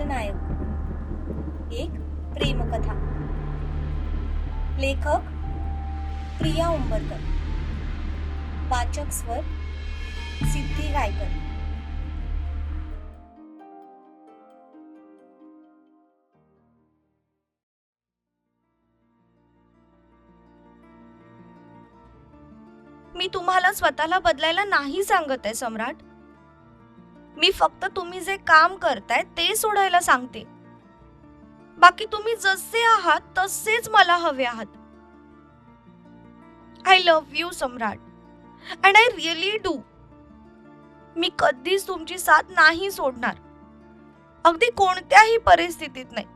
खलनायक एक प्रेमकथा. लेखक प्रिया उंबरकर. वाचक स्वर सिद्धी गायकर. मी तुम्हाला स्वतःला बदलायला नाही सांगत आहे सम्राट. मी फक्त तुम्ही जे काम करताय ते सोडायला सांगते. बाकी तुम्ही जसे आहात तसेच मला हवे आहात. I love you Samrat. And I really do मी कधीच तुमची साथ नाही सोडणार. अगदी कोणत्याही परिस्थितीत नाही.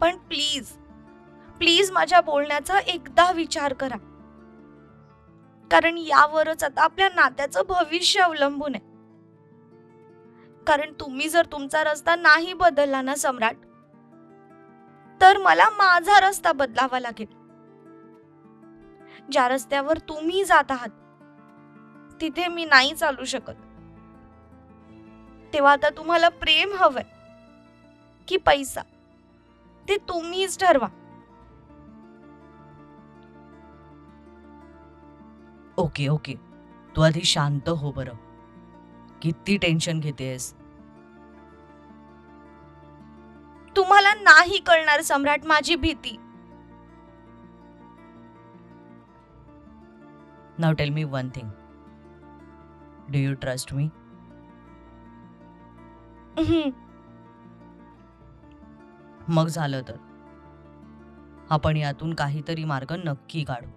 पण प्लीज प्लीज माझ्या बोलण्याचा एकदा विचार करा. कारण यावरच आता आपल्या नात्याचं भविष्य अवलंबून आहे. कारण तुम्ही जर तुमचा रस्ता नाही बदलला ना सम्राट तर मला माझा रस्ता बदलावा लागेल. ज्या रस्त्यावर तुम्ही जात आहात तिथे मी नाही चालू शकत. तेव्हा आता तुम्हाला प्रेम हवंय की पैसा. ते तुम्हीच ठरवा. Okay okay. तू आधी शांत हो बरं. किती टेन्शन घेतेस? तुम्हाला नाही कळणार सम्राट माझी भीती. Now tell me one thing do you trust me. मग झालं तर. आपण यातून काहीतरी मार्ग नक्की काढू.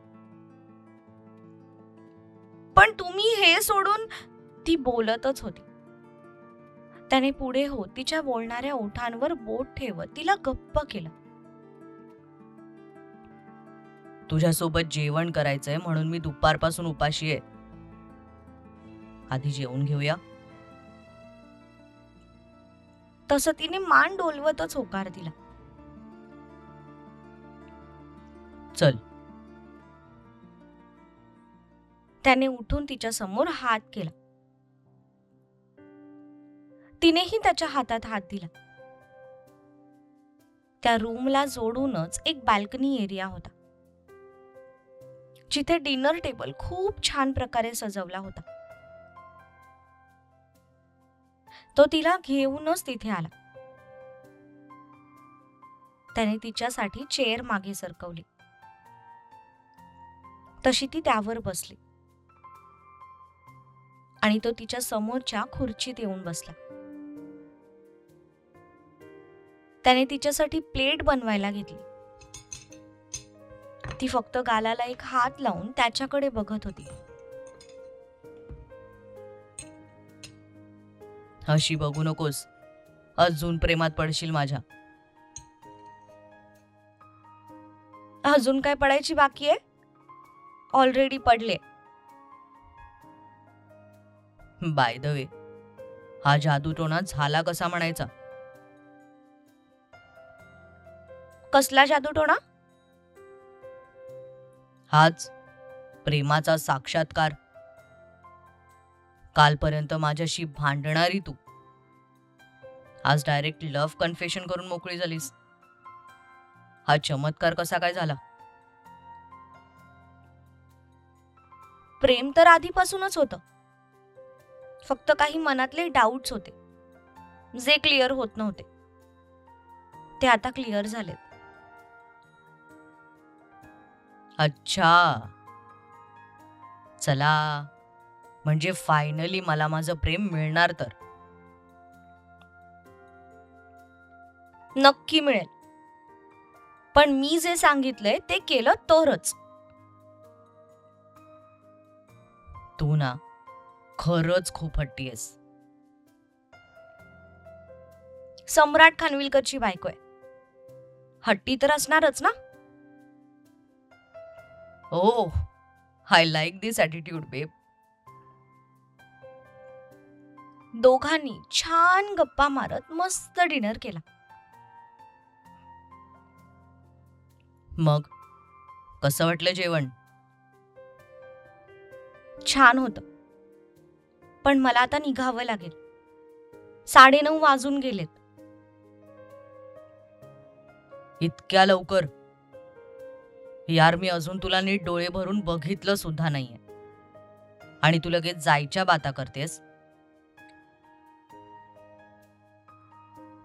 पण तुम्ही हे सोडून ती बोलतच होती. त्याने पुढे होत तिच्या बोलणाऱ्या ओठांवर बोट ठेवत तिला गप्प केलं. तुझ्यासोबत जेवण करायचंय म्हणून मी दुपारपासून उपाशी आहे. आधी जेवून घेऊया. तसं तिने मान डोलवतच होकार दिला. चल. त्याने उठून तिच्या समोर हात केला. तिनेही त्याच्या हातात हात दिला. त्या रूमला जोडूनच एक बाल्कनी एरिया होता. जिथे डिनर टेबल खूप छान प्रकारे सजवला होता. तो तिला घेऊनच तिथे आला. त्याने तिच्यासाठी चेअर मागे सरकवली. तशी ती त्यावर बसली. आणि तो तिच्या समोरच्या खुर्चीत येऊन बसला. त्याने तिच्यासाठी प्लेट बनवायला घेतली. ती फक्त गालाला एक हात लावून त्याच्याकडे बघत होती. अशी बघू नकोस. अजून प्रेमात पडशील माझ्या. अजून काय पडायची बाकी आहे? ऑलरेडी पडले. बाय द वे हा जादूटोणा झाला कसा म्हणायचा? कसला जादूटोणा हाच प्रेमाचा साक्षात्कार. कालपर्यंत माझ्याशी भांडणारी तू. आज डायरेक्ट लव्ह कन्फेशन करून मोकळी झालीस. हा चमत्कार कसा काय झाला? प्रेम तर आधीपासूनच होतं. फक्त काही मनातले डाऊट्स होते. जे क्लिअर होत नव्हते. ते आता क्लिअर झालेत. अच्छा. चला म्हणजे फायनली मला माझं प्रेम मिळणार तर? नक्की मिळेल. पण मी जे सांगितलंय ते केलं तरच. तू ना खरंच खूप हट्टी आहेस. सम्राट खानविलकरची बायको आहे. हट्टी तर असणारच ना? ओ I like this attitude babe दोघांनी छान गप्पा मारत मस्त डिनर केला. मग? कसं वाटलं जेवण? छान होतं. पण मला आता निघावं लागेल. साडेनऊ वाजून गेलेत. इतक्या लवकर? यार मी अजून तुला नीट डोळे भरून बघितलं सुद्धा नाहीये. आणि तू लगेच जायच्या बाता करतेस?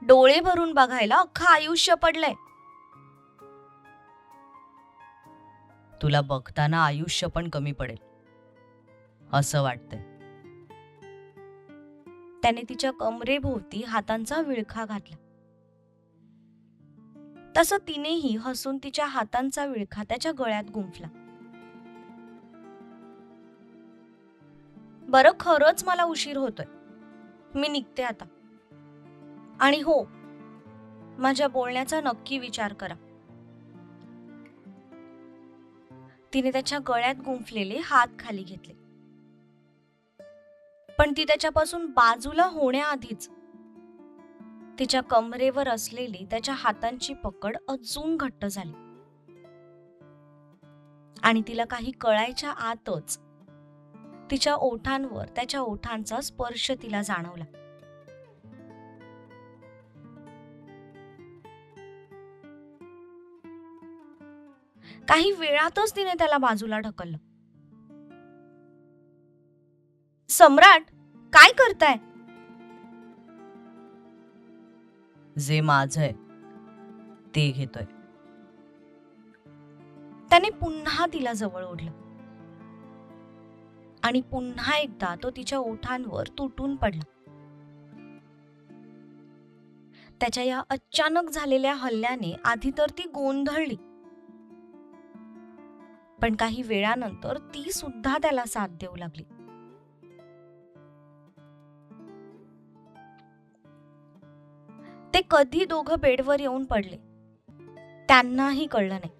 डोळे भरून बघायला अख्खं आयुष्य पडलंय. तुला बघताना आयुष्य पण कमी पडेल. असं वाटतंय. त्याने तिच्या कमरेभोवती हातांचा विळखा घातला. तसं तिनेही हसून तिच्या हातांचा विळखा त्याच्या गळ्यात गुंफला. बरं खरंच मला उशीर होतोय. मी निघते आता. आणि हो माझ्या बोलण्याचा नक्की विचार करा. तिने त्याच्या गळ्यात गुंफलेले हात खाली घेतले. पण ती त्याच्यापासून बाजूला होण्याआधीच तिच्या कमरेवर असलेली त्याच्या हातांची पकड अजून घट्ट झाली. आणि तिला काही कळायच्या आतच तिच्या ओठांवर त्याच्या ओठांचा स्पर्श तिला जाणवला. काही वेळातच तिने त्याला बाजूला ढकललं. सम्राट काय करताय? जे माझं आहे ते घेतोय. त्याने पुन्हा तिला जवळ ओढलं. आणि पुन्हा एकदा तो तिच्या ओठांवर तुटून पडला. त्याच्या या अचानक झालेल्या हल्ल्याने आधी तर ती गोंधळली. पण काही वेळानंतर ती सुद्धा त्याला साथ देऊ लागली. कधी दोघं बेडवर येऊन पडले? त्यांनाही कळलं नाही.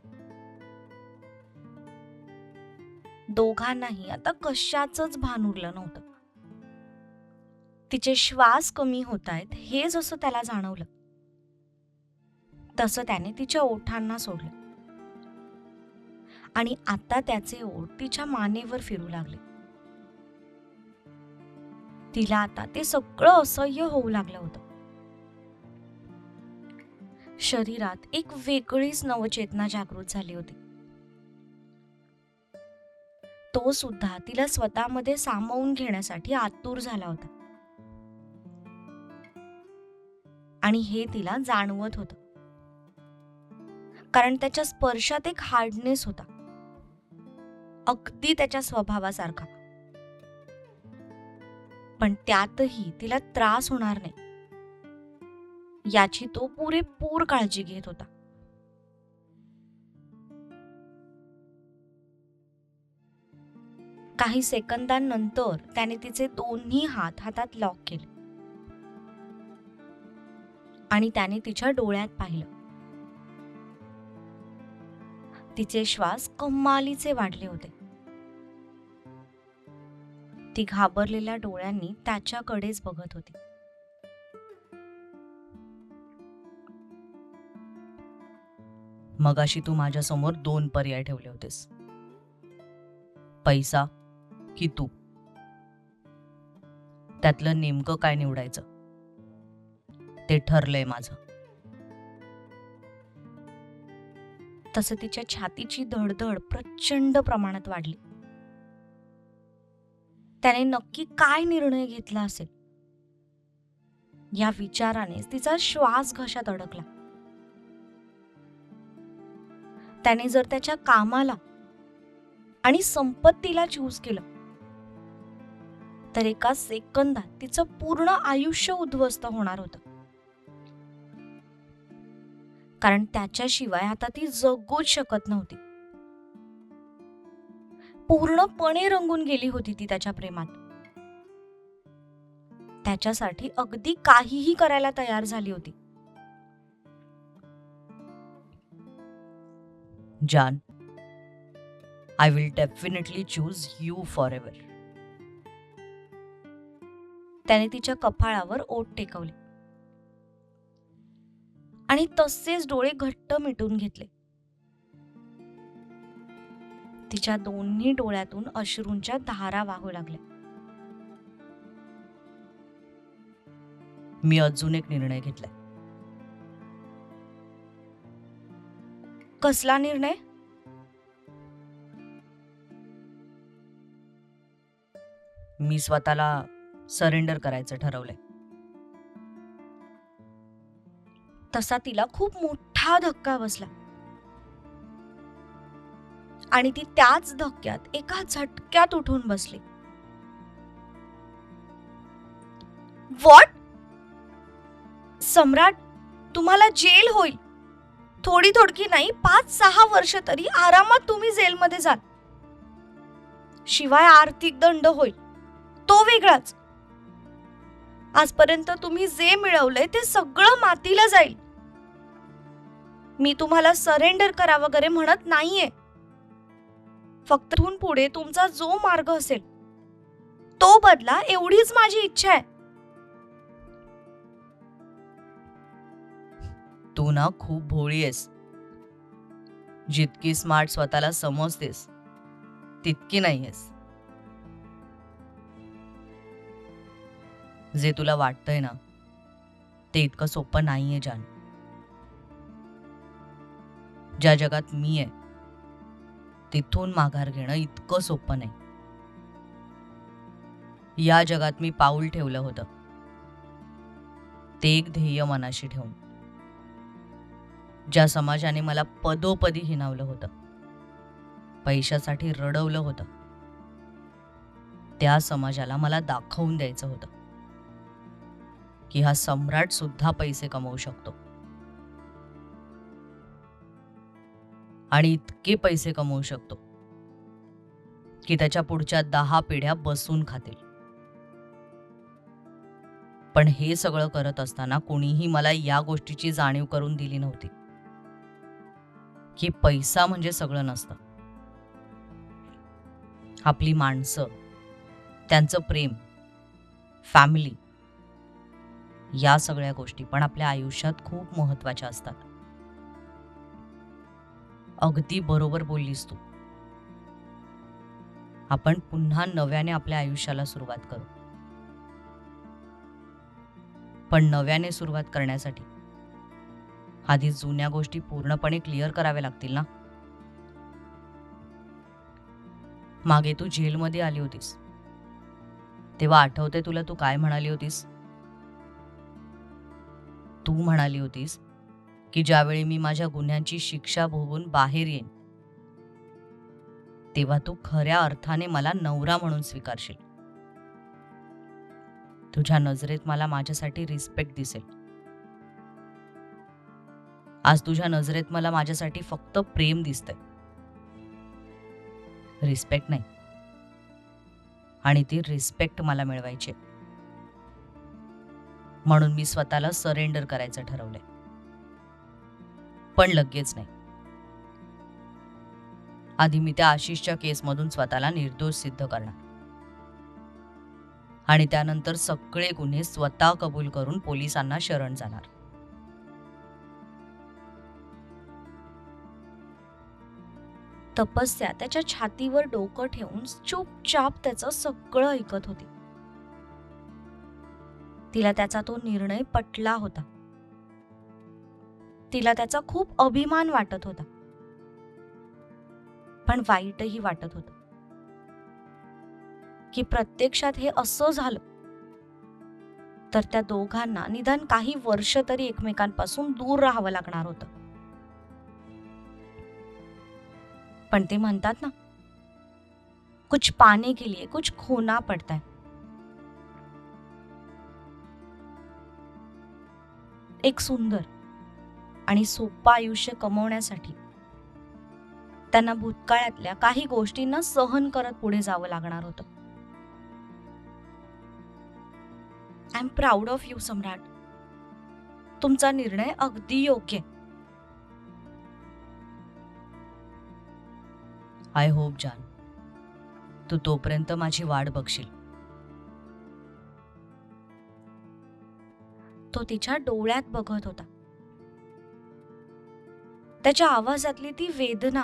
दोघांनाही. आता कशाच भान उरलं नव्हतं. तिचे श्वास कमी होत आहेत हे जसं त्याला जाणवलं तसं त्याने तिच्या ओठांना सोडलं. आणि आता त्याचे ओठ तिच्या मानेवर फिरू लागले. तिला आता ते सगळं असह्य होऊ लागलं होतं. शरीरात एक वेगळीच नवचेतना जागृत झाली होती. तो सुद्धा तिला स्वतःमध्ये सामावून घेण्यासाठी आतुर झाला होता. आणि हे तिला जाणवत होत. कारण त्याच्या स्पर्शात एक हार्डनेस होता. अगदी त्याच्या स्वभावासारखा. पण त्यातही तिला त्रास होणार नाही. याची तो पुरेपूर काळजी घेत होता. काही सेकंदांनंतर त्याने तिचे दोन्ही हात हातात लॉक केले. आणि त्याने तिच्या डोळ्यात पाहिलं. तिचे श्वास कमालीचे वाढले होते. ती घाबरलेल्या डोळ्यांनी त्याच्याकडेच बघत होती. मगाशी तू माझ्यासमोर दोन पर्याय ठेवले होतेस. पैसा की तू? त्यातलं नेमकं काय निवडायचं? ते ठरलंय माझं. तसं तिच्या छातीची धडधड प्रचंड प्रमाणात वाढली. त्याने नक्की काय निर्णय घेतला असेल? या विचारानेच तिचा श्वास घशात अडकला. त्याने जर त्याच्या कामाला आणि संपत्तीला चूज केलं तर एका सेकंदात तिचं पूर्ण आयुष्य उद्ध्वस्त होणार होतं. कारण त्याच्याशिवाय आता ती जगूच शकत नव्हती. पूर्णपणे रंगून गेली होती ती त्याच्या प्रेमात. त्याच्यासाठी अगदी काहीही करायला तयार झाली होती. जान I will definitely choose you forever त्याने तिच्या कपाळावर ओठ टेकवले. आणि तसेच डोळे घट्ट मिटून घेतले. तिच्या दोन्ही डोळ्यातून अश्रूंच्या धारा वाहू लागल्या. मी अजून एक निर्णय घेतलाय. कसला निर्णय? मी स्वतःला सरेंडर करायचं ठरवलंय. तसा तिला खूप मोठा धक्का बसला. आणि ती त्याच धक्क्यात एका झटक्यात उठून बसली. वॉट सम्राट तुम्हाला जेल होईल. थोडी थोडकी नाही पाच सहा वर्ष तरी आरामात तुम्ही जेलमध्ये जाल. शिवाय आर्थिक दंड होईल. तो वेगळाच. आजपर्यंत तुम्ही जे मिळवलंय ते सगळं मातीला जाईल. मी तुम्हाला सरेंडर करा वगैरे म्हणत नाहीये. फक्त पुढे तुमचा जो मार्ग असेल तो बदला एवढीच माझी इच्छा आहे. तू ना खूप भोळी आहेस. जितकी स्मार्ट स्वतःला समजतेस तितकी नाहीयेस जे तुला वाटतंय ना ते इतकं सोपं नाहीये जान. ज्या जगात मी आहे तिथून माघार घेणं इतकं सोपं नाही. या जगात मी पाऊल ठेवलं होतं. ते एक ध्येय मनाशी ठेवून. ज्या समाजाने मला पदोपदी हिनावलं होतं. पैशासाठी रडवलं होतं. त्या समाजाला मला दाखवून द्यायचं होतं. की हा सम्राट सुद्धा पैसे कमवू शकतो. आणि इतके पैसे कमवू शकतो की त्याच्या पुढच्या दहा पिढ्या बसून खातील. पण हे सगळं करत असताना कोणीही मला या गोष्टीची जाणीव करून दिली नव्हती. की पैसा म्हणजे सगळं नसतं. आपली माणसं त्यांचं प्रेम फॅमिली या सगळ्या गोष्टी पण आपल्या आयुष्यात खूप महत्त्वाच्या असतात. अगदी बरोबर बोललीस तू. आपण पुन्हा नव्याने आपल्या आयुष्याला सुरुवात करू. पण नव्याने सुरुवात करण्यासाठी आधी जुन्या गोष्टी पूर्णपणे क्लिअर कराव्या लागतील ना? मागे तू जेलमध्ये आली होतीस. तेव्हा आठवते तुला तू काय म्हणाली होतीस? तू म्हणाली होतीस की ज्यावेळी मी माझ्या गुन्ह्यांची शिक्षा भोगून बाहेर येईन तेव्हा तू खऱ्या अर्थाने मला नवरा म्हणून स्वीकारशील. तुझ्या नजरेत मला माझ्यासाठी रिस्पेक्ट दिसेल. आज तुझ्या नजरेत मला माझ्यासाठी फक्त प्रेम दिसतंय. रिस्पेक्ट नाही. आणि ती रिस्पेक्ट मला मिळवायची म्हणून मी स्वतःला सरेंडर करायचं ठरवलंय. पण लगेच नाही. आधी मी त्या आशिषच्या केसमधून स्वतःला निर्दोष सिद्ध करणार. आणि त्यानंतर सगळे गुन्हे स्वतः कबूल करून पोलिसांना शरण जाणार. तपस्या त्याच्या छातीवर डोकं ठेवून चुपचाप त्याचं सगळं ऐकत होती. तिला त्याचा तो निर्णय पटला होता. तिला त्याचा खूप अभिमान वाटत होता. पण वाईटही वाटत होत. की प्रत्यक्षात हे असं झालं. तर त्या दोघांना निदान काही वर्ष तरी एकमेकांपासून दूर राहावं लागणार होतं. पण ते म्हणतात ना कुछ पाने के लिए कुछ खोना पडता है। एक सुंदर आणि सोपं आयुष्य कमवण्यासाठी त्यांना भूतकाळातल्या काही गोष्टींना सहन करत पुढे जावं लागणार होतं. I am proud of you Samrat. तुमचा निर्णय अगदी योग्य आहे. आय होप जान. तू तोपर्यंत माझी वाट बघशील. तो तिच्या डोळ्यात बघत होता. त्याच्या आवाजातली ती वेदना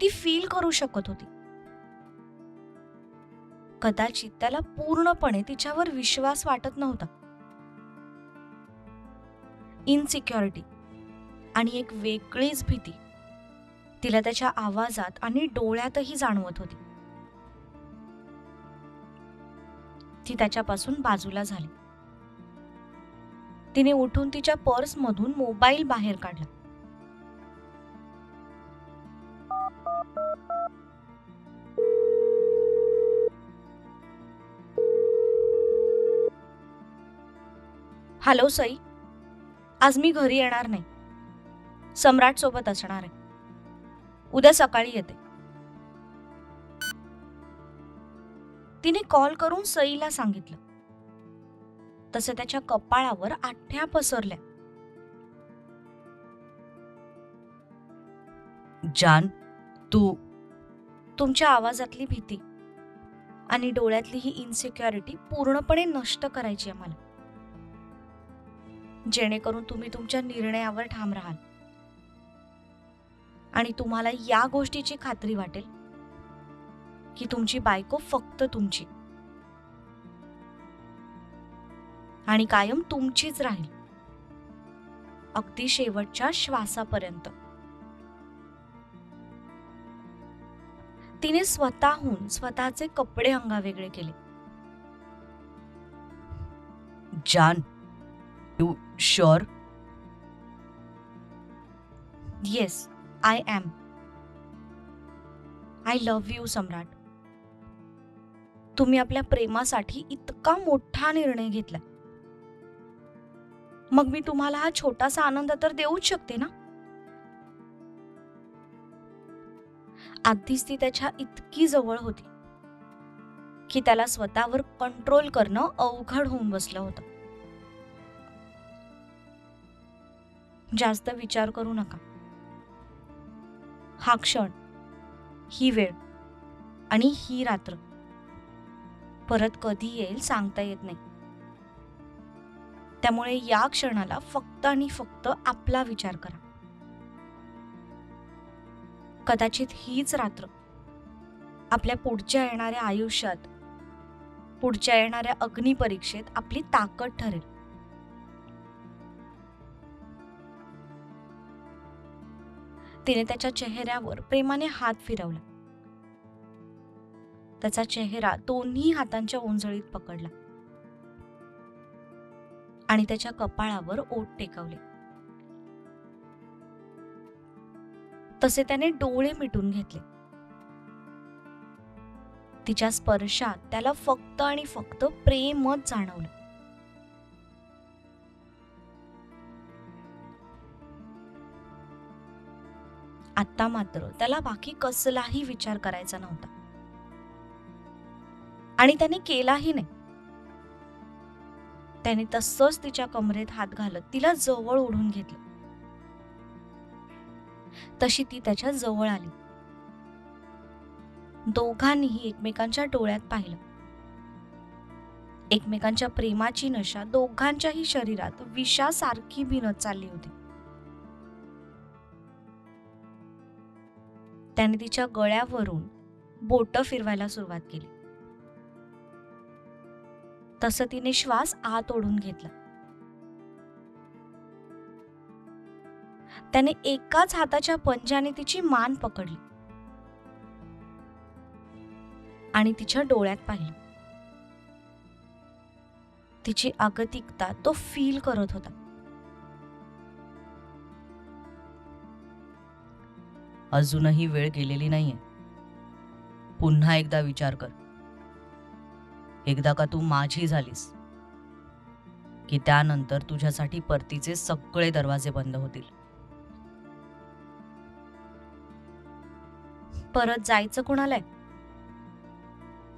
ती फील करू शकत होती. कदाचित त्याला पूर्णपणे तिच्यावर विश्वास वाटत नव्हता. इनसिक्युरिटी आणि एक वेगळीच भीती. तिला त्याच्या आवाजात आणि डोळ्यातही जाणवत होती. ती त्याच्यापासून बाजूला झाली. तिने उठून तिच्या पर्स मधून मोबाईल बाहेर काढला. हॅलो सई. आज मी घरी येणार नाही. सम्राट सोबत असणार आहे. उद्या सकाळी येते. तिने कॉल करून सईला सांगितलं. तसे त्याच्या कपाळावर आठ्या पसरल्या. जान तू. तुमच्या आवाजातली भीती आणि डोळ्यातली ही इन्सिक्युरिटी पूर्णपणे नष्ट करायची आहे मला. जेणेकरून तुम्ही तुमच्या निर्णयावर ठाम राहाल. आणि तुम्हाला या गोष्टीची खात्री वाटेल की तुमची बायको फक्त तुमची. आणि कायम तुमचीच राहील. अगदी शेवटच्या श्वासापर्यंत. तिने स्वतःहून स्वतःचे कपडे अंगावेगळे केले. जान you sure yes I am I love you Samrat. तुम्ही आपल्या प्रेमासाठी इतका मोठा निर्णय घेतला. मग मी तुम्हाला हा छोटासा आनंद तर देऊच शकते ना? आधीच ती त्याच्या इतकी जवळ होती की त्याला स्वतःवर कंट्रोल करणं अवघड होऊन बसलं होतं. जास्त विचार करू नका. हा क्षण ही वेळ आणि ही रात्र परत कधी येईल सांगता येत नाही. त्यामुळे या क्षणाला फक्त आणि फक्त आपला विचार करा. कदाचित हीच रात्र आपल्या पुढच्या येणाऱ्या आयुष्यात पुढच्या येणाऱ्या अग्निपरीक्षेत आपली ताकद ठरेल. तिने त्याच्या चेहऱ्यावर प्रेमाने हात फिरवला. त्याचा चेहरा दोन्ही हातांच्या ओंजळीत पकडला. आणि त्याच्या कपाळावर ओठ टेकवले. तसे त्याने डोळे मिटून घेतले. तिच्या स्पर्शात त्याला फक्त आणि फक्त प्रेमच जाणवलं. आता मात्र त्याला बाकी कसलाही विचार करायचा नव्हता. आणि त्याने केलाही नाही. त्याने तसंच तिच्या कमरेत हात घालत तिला जवळ ओढून घेतलं. तशी ती त्याच्याजवळ आली. दोघांनीही एकमेकांच्या डोळ्यात पाहिलं. एकमेकांच्या प्रेमाची नशा दोघांच्याही शरीरात विषासारखी भिनत चालली होती. त्याने तिच्या गळ्यावरून बोटं फिरवायला सुरुवात केली. तसं तिने श्वास आत ओढून घेतला. त्याने एकाच हाताच्या पंजाने तिची मान पकडली. आणि तिच्या डोळ्यात पाहिलं. तिची अगतिकता तो फील करत होता. अजूनही वेळ गेलेली नाहीये. पुन्हा एकदा विचार कर. एकदा का तू माझी झालीस की त्यानंतर तुझ्यासाठी परतीचे सगळे दरवाजे बंद होतील. परत जायचं कुणालाय?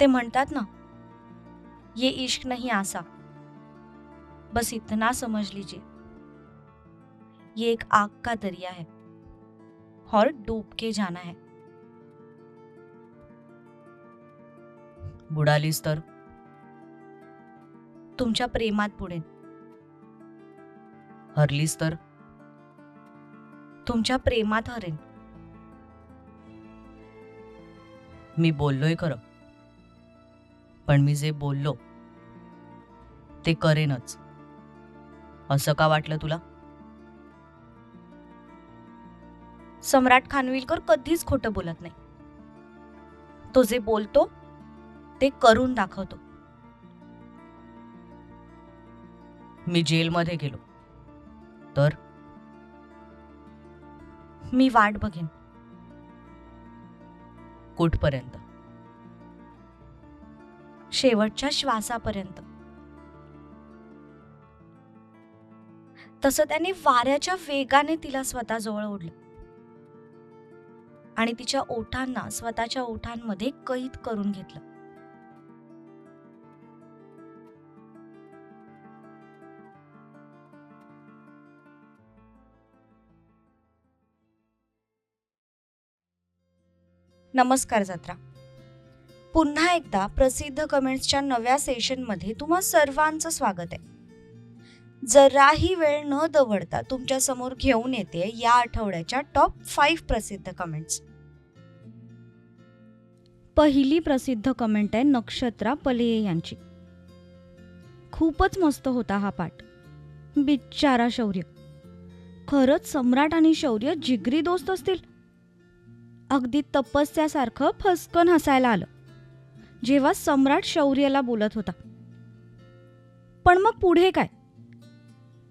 ते म्हणतात ना ये इश्क नाही आसा. बस इतना समझ लीजिए ये एक आग का दरिया है. और डूब के जाना है। बुडालीस तर? तुमच्या प्रेमात बुडेन। हरलीस तर? तुमच्या प्रेमात हरेन। मी बोललोय खरं पण मी जे बोललो ते करेनच. असं का वाटलं तुला? सम्राट खानविलकर कधीच खोटं बोलत नाही. तो जे बोलतो ते करून दाखवतो. मी जेलमध्ये गेलो. तर? मी वाट बघेन. कुठपर्यंत? शेवटच्या श्वासापर्यंत. तसं त्याने वाऱ्याच्या वेगाने तिला स्वतःजवळ ओढलं. आणि तिच्या ओठांना स्वतःच्या ओठांमध्ये कैद करून घेतलं. नमस्कार जत्रा. पुन्हा एकदा प्रसिद्ध कमेंट्सच्या नव्या सेशनमध्ये तुम्हा सर्वांचं स्वागत आहे. जराही वेळ न दवडता तुमच्यासमोर घेऊन येते या आठवड्याच्या टॉप फाईव्ह प्रसिद्ध कमेंट्स पहिली प्रसिद्ध कमेंट आहे नक्षत्रा पलेये यांची. खूपच मस्त होता हा पाठ. बिचारा शौर्य. खरंच सम्राट आणि शौर्य जिगरी दोस्त असतील. अगदी तपस्यासारखं फसकन हसायला आलं. जेव्हा सम्राट शौर्यला बोलत होता. पण मग पुढे काय?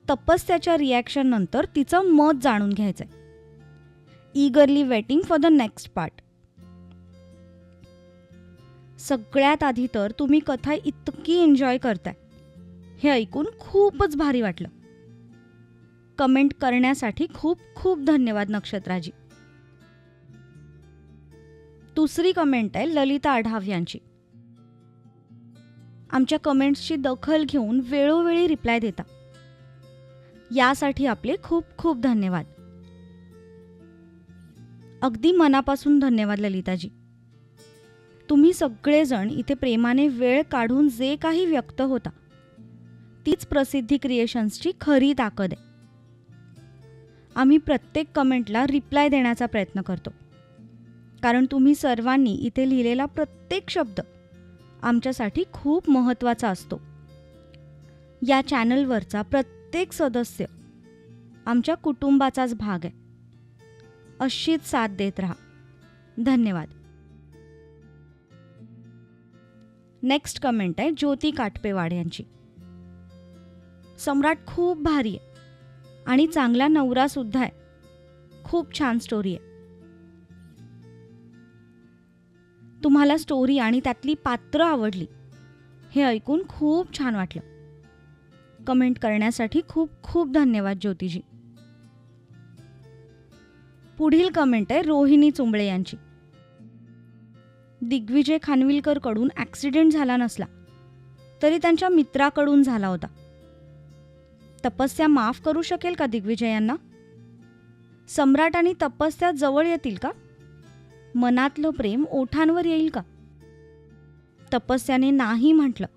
तपस्याच्या रिॲक्शननंतर तिचं मत जाणून घ्यायचं आहे eagerly waiting for the next part सगळ्यात आधी तर तुम्ही कथा इतकी एन्जॉय करताय. हे ऐकून खूपच भारी वाटलं. कमेंट करण्यासाठी खूप खूप धन्यवाद नक्षत्राजी. दुसरी कमेंट आहे ललिता आढाव यांची. आमच्या कमेंट्सची दखल घेऊन वेळोवेळी रिप्लाय देता. यासाठी आपले खूप खूप धन्यवाद. अगदी मनापासून धन्यवाद ललिताजी. तुम्ही सगळेजण इथे प्रेमाने वेळ काढून जे काही व्यक्त होता तीच प्रसिद्धी क्रिएशन्सची खरी ताकद आहे. आम्ही प्रत्येक कमेंटला रिप्लाय देण्याचा प्रयत्न करतो. कारण तुम्ही सर्वांनी इथे लिहिलेला प्रत्येक शब्द आमच्यासाठी खूप महत्त्वाचा असतो. या चॅनलवरचा प्रत्येक प्रत्येक सदस्य आमच्या कुटुंबाचाच भाग आहे. अशीच साथ देत राहा. धन्यवाद. नेक्स्ट कमेंट आहे ज्योती काटपेवाड यांची. सम्राट खूप भारी आहे आणि चांगला नवरासुद्धा आहे. खूप छान स्टोरी आहे. तुम्हाला स्टोरी आणि त्यातली पात्र आवडली हे ऐकून खूप छान वाटलं. कमेंट करण्यासाठी खूप खूप धन्यवाद ज्योतिजी. पुढील कमेंट आहे रोहिणी चुंबळे यांची. दिग्विजय खानविलकरकडून ॲक्सिडेंट झाला नसला तरी त्यांच्या मित्राकडून झाला होता. तपस्या माफ करू शकेल का दिग्विजय यांना? सम्राट आणि तपस्या जवळ येतील का? मनातलं प्रेम ओठांवर येईल का? तपस्याने नाही म्हटलं.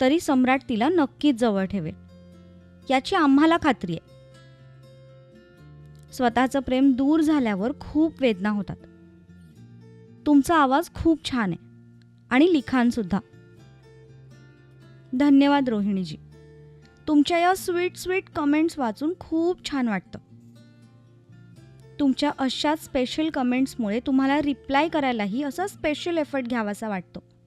तरी सम्राट तिला नक्कीच जवळ ठेवेल. याची आम्हाला खात्री आहे. स्वतःचं प्रेम दूर झाल्यावर खूप वेदना होतात. तुमचा आवाज खूप छान आहे. आणि लिखाणसुद्धा धन्यवाद रोहिणीजी. तुमच्या या स्वीट स्वीट कमेंट्स वाचून खूप छान वाटतं. तुमच्या अशाच स्पेशल कमेंट्समुळे तुम्हाला रिप्लाय करायलाही असा स्पेशल एफर्ट घ्यावासा वाटतो.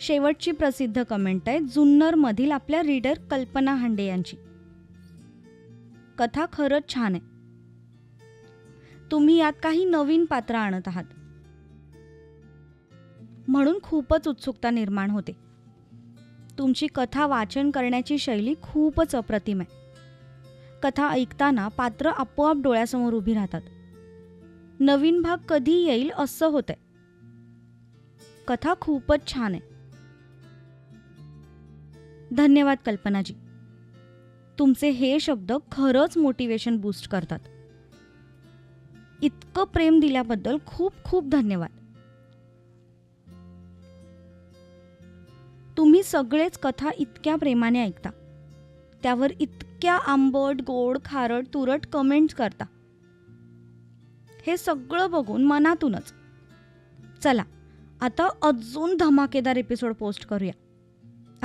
शेवटची प्रसिद्ध कमेंट आहे जुन्नरमधील आपल्या रीडर कल्पना हांडे यांची. कथा खरंच छान आहे. तुम्ही यात काही नवीन पात्र आणत आहात. म्हणून खूपच उत्सुकता निर्माण होते. तुमची कथा वाचन करण्याची शैली खूपच अप्रतिम आहे. कथा ऐकताना पात्र आपोआप डोळ्यासमोर उभी राहतात. नवीन भाग कधी येईल असं होतंय. कथा खूपच छान आहे. धन्यवाद कल्पनाजी. तुमचे हे शब्द खरंच मोटिवेशन बूस्ट करतात. इतकं प्रेम दिल्याबद्दल खूप खूप धन्यवाद. तुम्ही सगळेच कथा इतक्या प्रेमाने ऐकता. त्यावर इतक्या आंबट गोड खारट तुरट कमेंट्स करता. हे सगळं बघून मनातूनच. चला आता अजून धमाकेदार एपिसोड पोस्ट करूया.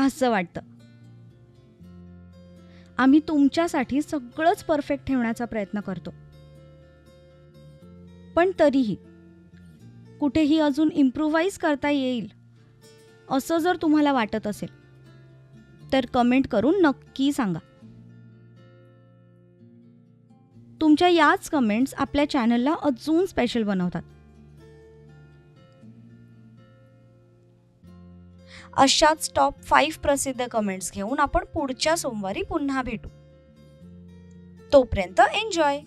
असं वाटतं. आम्ही तुमच्यासाठी सगळंच परफेक्ट ठेवण्याचा प्रयत्न करतो. पण तरीही कुठेही अजून इम्प्रूवाईज करता येईल असं जर तुम्हाला वाटत असेल तर कमेंट करून नक्की सांगा. तुमच्या याच कमेंट्स आपल्या चॅनलला अजून स्पेशल बनवतात. अशाच टॉप फाईव्ह प्रसिद्ध कमेंट्स घेऊन आपण पुढच्या सोमवारी पुन्हा भेटू. तोपर्यंत एन्जॉय